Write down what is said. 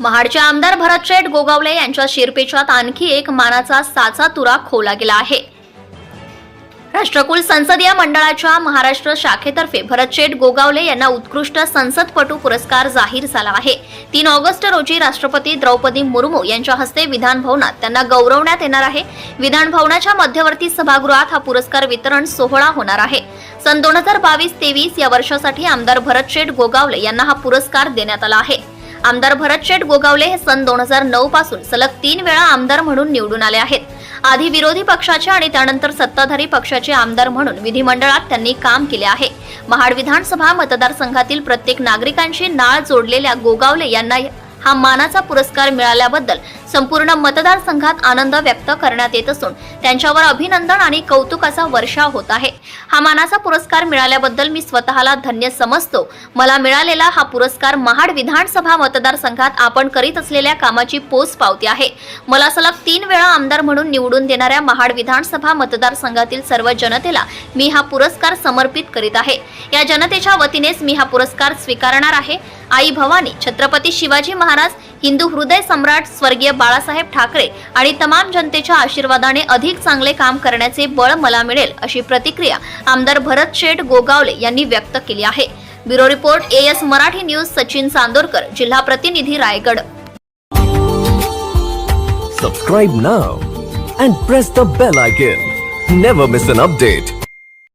महाडचे आमदार भरत शेठ गोगावले यांच्या शिरपेचात आणखी एक मानाचा साचा तुरा खोला गेला आहे. राष्ट्रकुल संसदीय मंडळाच्या महाराष्ट्र शाखेतर्फे भरत शेठ गोगावले यांना उत्कृष्ट संसदपटू पुरस्कार जाहीर झाला आहे. तीन ऑगस्ट रोजी राष्ट्रपती द्रौपदी मुर्मू यांच्या हस्ते विधानभवनात त्यांना गौरवण्यात येणार आहे. विधान भवनाच्या मध्यवर्ती सभागृहात हा पुरस्कार वितरण सोहळा होणार आहे. सन दोन हजार बावीस तेवीस या वर्षासाठी आमदार भरत शेठ गोगावले यांना हा पुरस्कार देण्यात आला आहे. आमदार भरत शेठ गोगावले हे सन दोन हजार नऊ पासून सलग तीन वेळा आमदार म्हणून निवडून आले आहेत. आधी विरोधी पक्षाचे आणि त्यानंतर सत्ताधारी पक्षाचे आमदार म्हणून विधिमंडळात त्यांनी काम केले आहे. महाड विधानसभा मतदारसंघातील प्रत्येक नागरिकांशी नाळ जोडलेल्या गोगावले यांना हा मानाचा पुरस्कार मिळाल्याबद्दल संपूर्ण मतदारसंघात आनंद व्यक्त करण्यात येत असून त्यांच्यावर अभिनंदन आणि कौतुकाचा वर्षाव होत आहे. हा मानाचा पुरस्कार मिळाल्याबद्दल मी स्वतःला धन्य समजतो. मला मिळालेला हा पुरस्कार महाड विधानसभा मतदारसंघात आपण करीत असलेल्या कामाची पोच पावती आहे. मला सलग तीन वेळा आमदार म्हणून निवडून देणाऱ्या महाड विधानसभा मतदारसंघातील सर्व जनतेला मी हा पुरस्कार समर्पित करीत आहे. या जनतेच्या वतीनेच मी हा पुरस्कार स्वीकारणार आहे. आई भवानी छत्रपती शिवाजी महाराज हिंदू हृदय सम्राट स्वर्गीय बाळासाहेब ठाकरे आणि तमाम जनतेच्या आशीर्वादाने अधिक चांगले काम करण्याचे बळ मला मिळेल अशी प्रतिक्रिया आमदार भरत शेठ गोगावले यांनी व्यक्त केली आहे. Bureau report A S Marathi news Sachin Chandorkar जिल्हा प्रतिनिधी Raigad. Subscribe now and press the bell icon never miss an update